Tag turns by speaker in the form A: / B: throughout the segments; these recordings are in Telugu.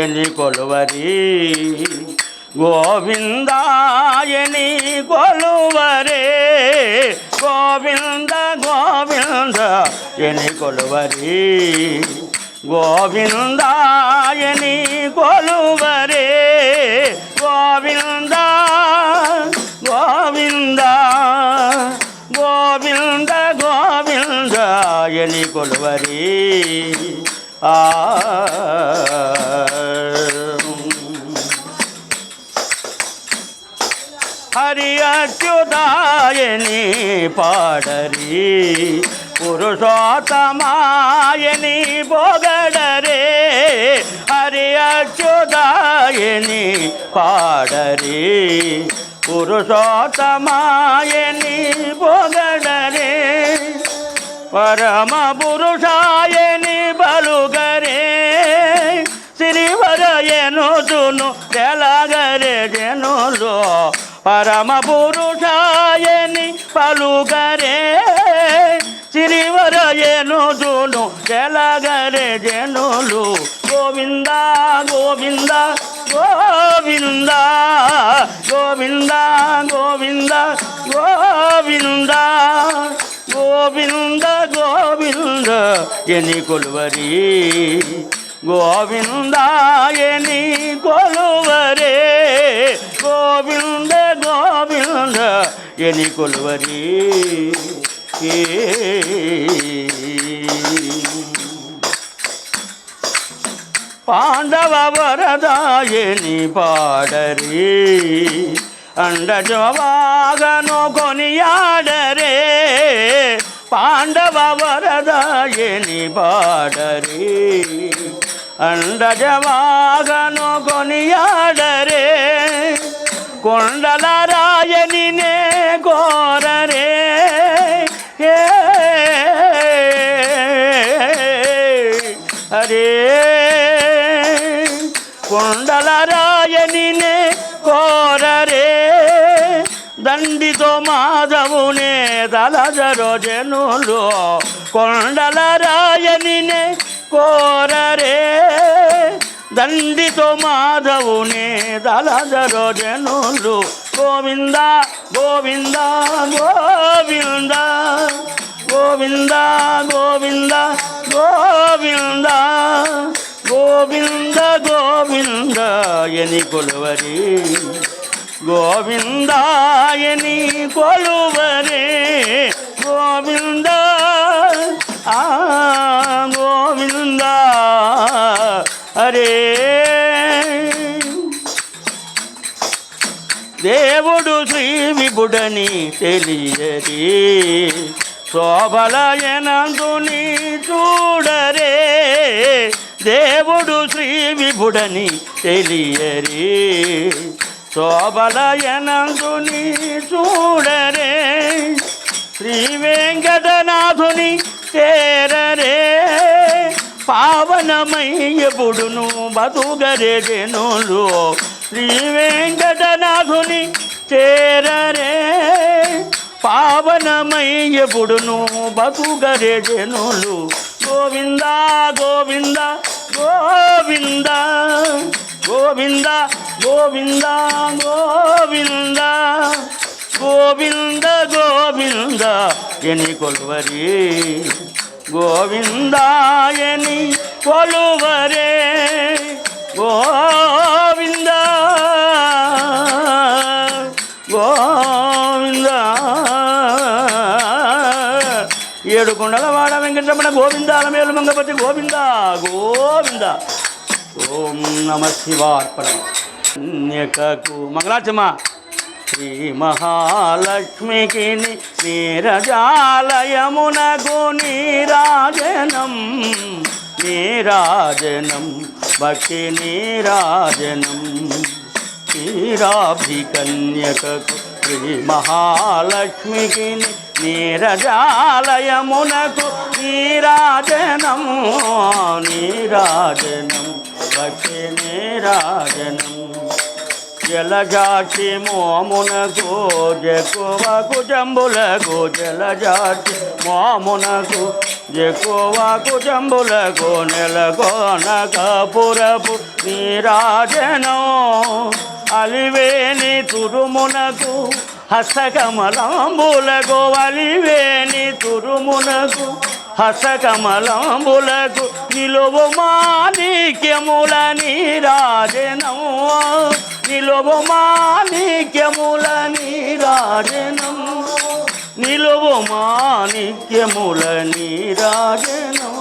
A: ఎని కొలువరి గోవిందాయని కొలువరే గోవింద గోవింద ఎని కొలువరి గోవిందాయని కొలువరే గోవింద గోవింద గోవింద గోవింద ఎని కొలువరి ఆ నీ పాడరి. పురుషోత్తమాయని పొగడరే హరి అచ్యుదాయని పాడరి. పురుషోత్తమాయని పొగడరే పరమ పురుషాయని బలుగరే. శ్రీవరయనుతును తెలగరే జనులో. పరమ పురుషాయ పురుషాయని పలుగరే శ్రీవరయనుతును తెలగరే జనులు. గోవింద గోవింద గోవింద గోవింద గోవింద గోవింద గోవింద గోవింద ఎని కొలువరి. గోవిందాయని కొలువరే. గోవింద గోవింద எலி கொள்வரே. பாண்டவ வரதாய நீ பாடரே. அண்டஜவாகனோ கொனியாடரே. பாண்டவ வரதாய நீ பாடரே. அண்டஜவாகனோ கொனியாடரே. கொண்டலா దండితో మాధవునే తలజరోజనులు కొండల రాయనినే కోరరే. దండితో మాధవునే తలజరో గోవింద గోవింద గోవింద గోవింద గోవింద గోవింద గోవింద గోవింద ఎని కొలువరి. గోవిందాయని కొలువరే. గోవింద ఆ గోవింద అరే. దేవుడు శ్రీ విభుడని తెలియరి. శోభలయనందుని చూడరే. దేవుడు శ్రీ విభుడని తెలియరి. శోభలయనందుని చూడరే శ్రీ వెంకటనాథుని చేరరే. పావనమయ్యపుడును బతుగరే జనులు శ్రీ వెంకటనాథుని చేరరే. పావనమయ్యపుడును బతుగరే జనులు గోవింద గోవింద గోవింద. గోవింద గోవింద గోవింద గోవింద గోవింద ఎని కొలువరి. గోవింద ఎని కొలువరే. గోవింద గోవింద. ఏడు కొండల వాడ వెంకటరమణ గోవిందాల మేలు మంగపతి గోవింద గోవింద. ఓం నమ శివార్పణ. కన్యకకు మంగళాచమ్మ శ్రీ మహాలక్ష్మికి నీరజాలయమునకు నీరాజనం నీరాజనం భక్తి నీరాజనం. క్షీరాభికన్యకకు శ్రీ మహాలక్ష్మికి నీరజాలయమునకు నీరాజనం. నీరాజనం. భక్తి నీరాజనం. జలజాక్షి మోమునకు జకువకు జంబులకు జలజాక్షి మోమునకు జకువకు జంబులకు నెలకొనక పురపు నీరాజనం. అలివేని తురుమునకు హస్తకమలంబులకు అలివేని తురుమునకు హసకమలంబులకు నిలువు మాణిక్యముల నీరాజనం నిలువు మాణిక్యముల నీరాజనం నిలువు మాణిక్యముల నీరాజనం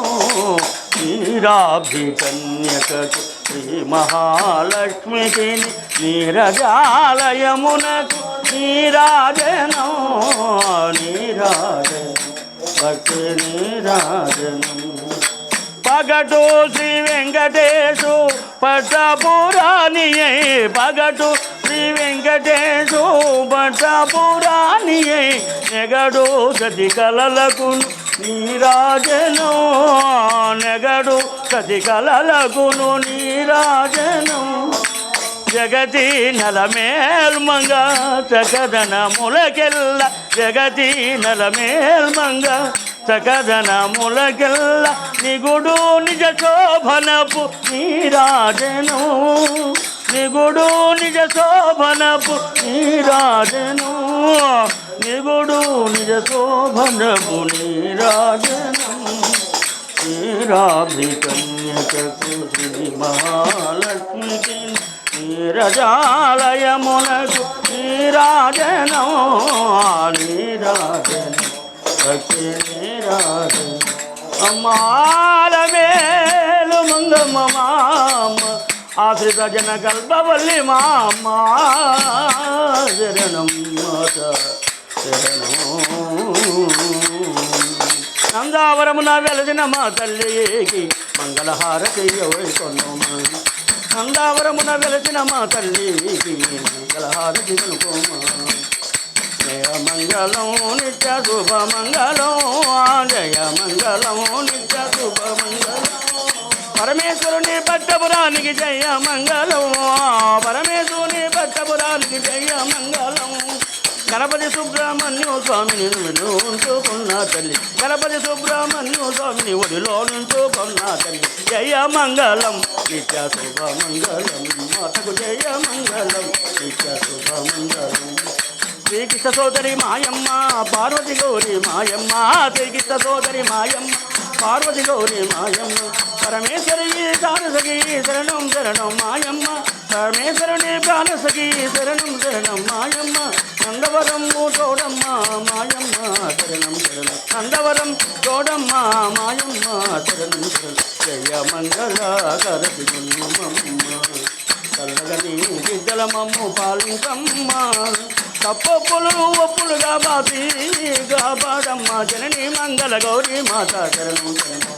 A: నీరాభి కన్యకకు శ్రీ మహాలక్ష్మికి నీరజాలయమునకు నీరాజనం నీరాజనం భక్తి రాజను పగటు శ్రీ వెంకటేశు పట్టపురాణి పగటు శ్రీ వెంకటేశు పట్టపురాణి నెగడు సతి కలలకు నీరాజను. నెగడు సతి కలలకును నీరాజను. జగతి నలమేల్మంగ చకదన ములకెల్ల. జగతి నలమేల్మంగ చకదన ములకెల్ల. నిగుడు నిజ శోభనపు నీరాజను నిగుడు నిజ శోభనపు నీరాజను నిగుడు నిజ శోభనపు నీరాజను. శ్రీరాభికన్యకకు శ్రీ మహాలక్ష్మి నీరజాలయమునకు నీరాజనం నీరాజనం భక్తి నీరాజనం. అమ్మాల మేలు మంగమ్మ మామ ఆశ్రిత జన కల్పవల్లి మామ. అమ్మ శరణం మాత నందావరమున వెలసిన మా తల్లికి మంగళహారతి ఎవరి కొన్నోమా నందావరమున వెలసిన మా తల్లి మంగళహారతి కొనుకోమా జయ మంగళం నిత్య శుభ మంగళం జయ మంగళం నిత్య శుభ మంగళం పరమేశ్వరుని పట్టపురానికి జయ మంగళం పరమేశ్వరుని పట్టపురానికి జయ మంగళం గణపతి సుబ్రహ్మణ్యం స్వామిని ఉంచుకున్న తల్లి. గణపతి సుబ్రహ్మణ్యం స్వామిని ఒడిలో నుంచుకున్న తల్లి. జయ మంగళం నిత్య శుభ మంగళం మాతకు జయ మంగళం నిత్య శుభ మంగళం. శ్రీకృష్ణ సోదరి మాయమ్మ పార్వతి గౌరి మాయమ్మ శ్రీకృష్ణ సోదరి మాయమ్మ పార్వతి గౌరి మాయమ్మ. పరమేశ్వరి ప్రాణసఖి శరణం శరణం మాయమ్మ పరమేశ్వరుని ప్రాణసఖి శరణం శరణం మాయమ్మ. నందవరం తోడమ్మ మాయమ్మ శరణం శరణం. నందవరం తోడమ్మ మాయమ్మ శరణం శరణం. జయ మంగళ కరటి చల్లగని విద్యల మమ్ము పాలింకమ్మ తప్పొప్పులు ఒప్పులుగా బాపి గాపాడమ్మ జనని మంగళ గౌరీ మాత శరణం శరణం.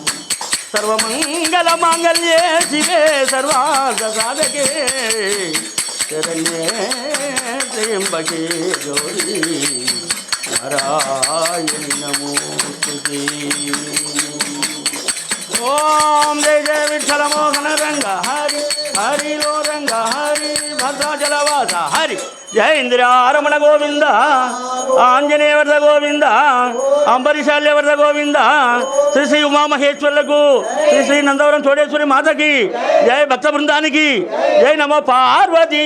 A: సర్వమంగళ మాంగళ్యే శివే సర్వార్థ సాధకే. శరణ్యే త్రయంబకే గౌరీ నారాయణి నమోస్తుతే ఓం జయ జయ విఠల మోహన రంగ హరి హరిలో రంగ హరి భద్రాచలవాస హరి. జయ ఇందిరారమణ గోవింద ఆంజనేయ ఆరమణ గోవింద అంబరీశాల్య వరద గోవింద శ్రీ శ్రీ ఉమామహేశ్వరులకు శ్రీ శ్రీ నందవరం చోడేశ్వరి మాతకి జయ భక్త బృందానికి జై నమో పార్వతీ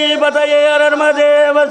A: దేవ